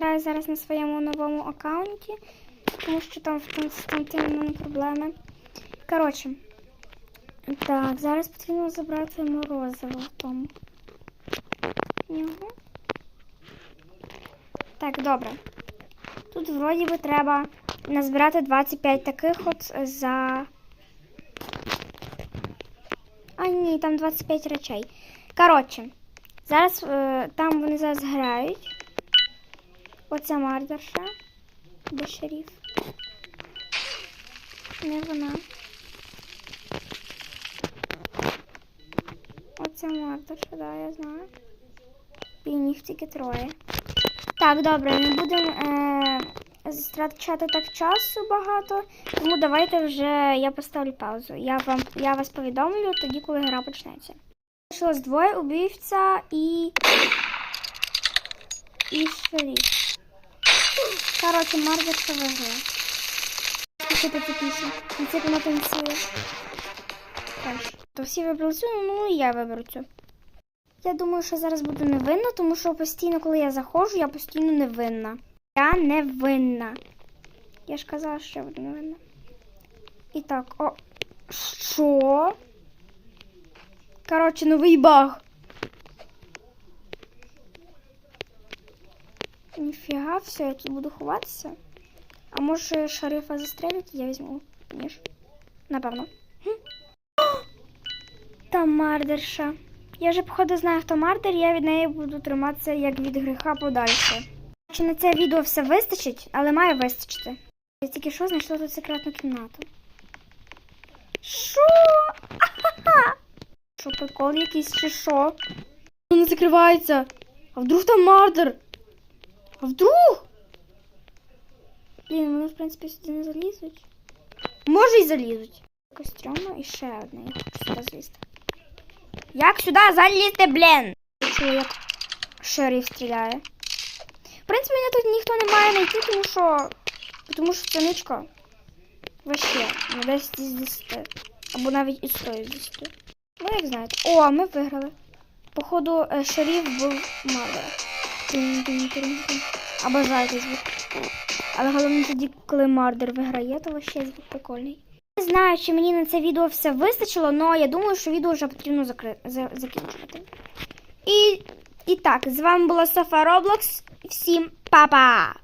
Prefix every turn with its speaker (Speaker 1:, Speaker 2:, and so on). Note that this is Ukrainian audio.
Speaker 1: Граю зараз на своєму новому аккаунті, тому що там в Константині в проблеми. Коротше, так, зараз потрібно забрати морозиво в тому. Нього. Так, добре. Тут вроді би треба назбирати 25 таких от за. А ні, там 25 речей. Коротше, зараз е, там вони зараз грають. Оця мардерша. Де шеріф? Не вона. Оця мардерша, да, я знаю. І їх тільки троє. Так, добре, не будемо е, страчати так часу багато, тому давайте вже я поставлю паузу. Я вам я вас повідомлю тоді, коли гра почнеться. Залишилось двоє убивця і. І шеріф. Мардерша виграє. Слухайте цю пісню. І це вона танцює. Так, то всі вибрали цю, ну і я виберу цю. Я думаю, що зараз буду невинна, тому що постійно, коли я заходжу, я постійно невинна. Я невинна. Я ж казала, що я буду невинна. І так, о. Що? Коротше, новий баг. Ніфіга, все, я тут буду ховатися. А може шерифа застрелять, я візьму ніж. Напевно. Та мардерша. Я вже, походу, знаю, хто мардер, я від неї буду триматися як від гріха подальше. Чи на це відео все вистачить, але має вистачити. Я тільки що знайшла тут секретну кімнату. Що? Що, прикол якийсь чи що? Воно закривається. А вдруг там мардер? А вдруг? Блін, вони, в принципі, сюди не залізуть. Може й залізуть. Костюма і ще одне, я хочу сюди злізти. Як сюди залізти, блін? Чую, як стріляє. В принципі, мене тут ніхто не має знайти, тому що. Тому що це ничка. Вообще, ну 10 з 10. Або навіть і 100 з 10. Ну, як знаєте. О, ми виграли. Походу, е, шериф був мардер. Обожаю цей звук. Але головне тоді, коли мардер виграє, то вообще звук прикольний. Не знаю, чи мені на це відео все вистачило, але я думаю, що відео вже потрібно закри... закінчувати. І... І так, з вами була Софа Роблокс. Всім па-па!